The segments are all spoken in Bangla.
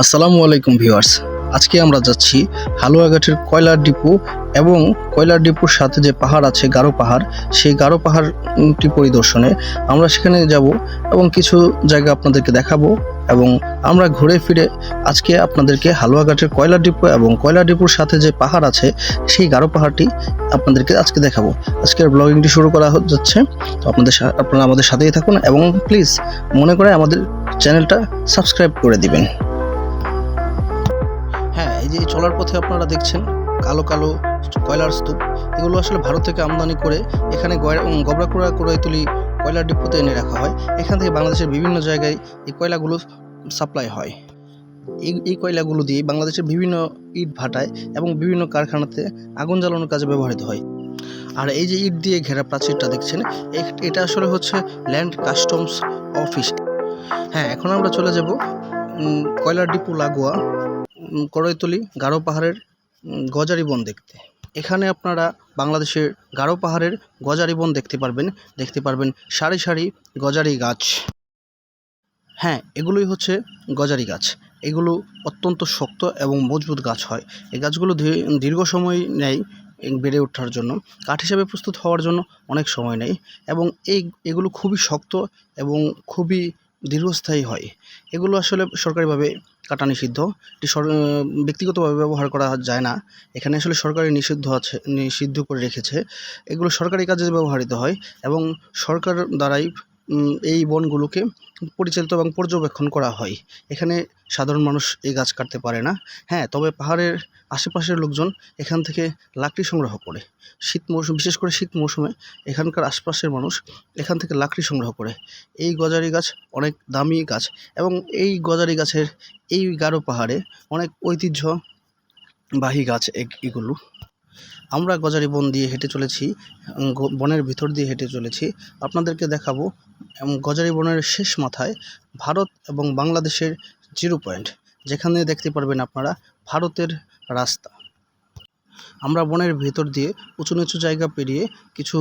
আসসালামু আলাইকুম ভিউয়ার্স। আজকে আমরা যাচ্ছি হালুয়াঘাটের কয়লার ডিপো এবং কয়লার ডিপোর সাথে যে পাহাড় আছে গারো পাহাড়, সেই গারো পাহাড়টি পরিদর্শনে আমরা সেখানে যাব এবং কিছু জায়গা আপনাদেরকে দেখাবো এবং আমরা ঘুরে ফিরে আজকে আপনাদেরকে হালুয়াঘাটের কয়লার ডিপো এবং কয়লা ডিপোর সাথে যে পাহাড় আছে, সেই গারো পাহাড়টি আপনাদেরকে আজকে দেখাবো। আজকের ব্লগিংটি শুরু করা যাচ্ছে। তো আপনাদের আপনারা আমাদের সাথেই থাকুন এবং প্লিজ মনে করে আমাদের চ্যানেলটা সাবস্ক্রাইব করে দিবেন। যে চলার পথে আপনারা দেখছেন, কালো কালো কয়লার স্তূপ, এগুলো আসলে ভারত থেকে আমদানি করে এখানে গবরাকুড়া কুড়াইতুলি কয়লার ডিপোতে এনে রাখা হয়। এখান থেকে বাংলাদেশের বিভিন্ন জায়গায় এই কয়লাগুলো সাপ্লাই হয়। এই এই কয়লাগুলো দিয়ে বাংলাদেশের বিভিন্ন ইট ভাটায় এবং বিভিন্ন কারখানাতে আগুন জ্বালানোর কাজে ব্যবহৃত হয়। আর এই যে ইট দিয়ে ঘেরা প্রাচীরটা দেখছেন এটা আসলে হচ্ছে ল্যান্ড কাস্টমস অফিস। হ্যাঁ এখন আমরা চলে যাব কয়লার ডিপো লাগোয়া কড়াইতলি, গারো পাহাড়ের গজারি বন দেখতে। এখানে আপনারা বাংলাদেশের গারো পাহাড়ের গজারি বন দেখতে পারবেন। দেখতে পারবেন সারি সারি গজারি গাছ। হ্যাঁ এগুলোই হচ্ছে গজারি গাছ। এগুলো অত্যন্ত শক্ত এবং মজবুত গাছ হয়। এই গাছগুলো দীর্ঘ সময় নেয় বেড়ে ওঠার জন্য। কাঠ হিসাবে প্রস্তুত হওয়ার জন্য অনেক সময় নেয় এবং এই, এগুলো খুবই শক্ত এবং খুবই দীর্ঘস্থায়ী হয়। এগুলো আসলে সরকারিভাবে কাটা নিষিদ্ধ। এটি ব্যক্তিগতভাবে ব্যবহার করা যায় না। এখানে আসলে সরকারি নিষিদ্ধ আছে, নিষিদ্ধ করে রেখেছে। এগুলো সরকারি কাজে ব্যবহৃত হয় এবং সরকার দ্বারাই এই বনগুলোকে পরিচালিত এবং পর্যবেক্ষণ করা হয়। এখানে সাধারণ মানুষ এই গাছ কাটতে পারে না। হ্যাঁ তবে পাহাড়ের আশেপাশের লোকজন এখান থেকে লাকড়ি সংগ্রহ করে। শীত মৌসুম, বিশেষ করে শীত মৌসুমে এখানকার আশপাশের মানুষ এখান থেকে লাকড়ি সংগ্রহ করে। এই গজারি গাছ অনেক দামি গাছ এবং এই গজারি গাছের এই গারো পাহাড়ে অনেক ঐতিহ্যবাহী গাছ এগ- এগুলো। আমরা গজারি বন দিয়ে হেঁটে চলেছি বনের ভিতর দিয়ে হেঁটে চলেছি। আপনাদেরকে দেখাবো এবং গজারি বনের শেষ মাথায় ভারত এবং বাংলাদেশের জিরো পয়েন্ট, যেখানে দেখতে পারবেন আপনারা ভারতের রাস্তা। আমরা বনের ভিতর দিয়ে উঁচু নিচু জায়গা পেরিয়ে কিছু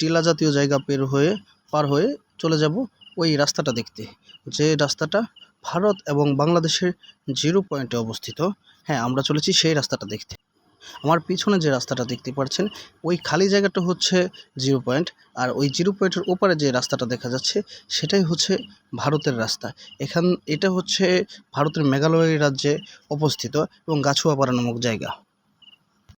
টিলা জাতীয় জায়গা পের হয়ে, পার হয়ে চলে যাব ওই রাস্তাটা দেখতে, যে রাস্তাটা ভারত এবং বাংলাদেশের জিরো পয়েন্টে অবস্থিত। হ্যাঁ আমরা চলেছি সেই রাস্তাটা দেখতে। আমার পিছনে যে রাস্তাটা দেখতে পাচ্ছেন, ওই খালি জায়গাটা হচ্ছে জিরো পয়েন্ট, আর ওই জিরো পয়েন্টের ওপারে যে রাস্তাটা দেখা যাচ্ছে, সেটাই হচ্ছে ভারতের রাস্তা। এখান, এটা হচ্ছে ভারতের মেঘালয় রাজ্যে অবস্থিত এবং গাছুয়াপাড়া নামক জায়গা।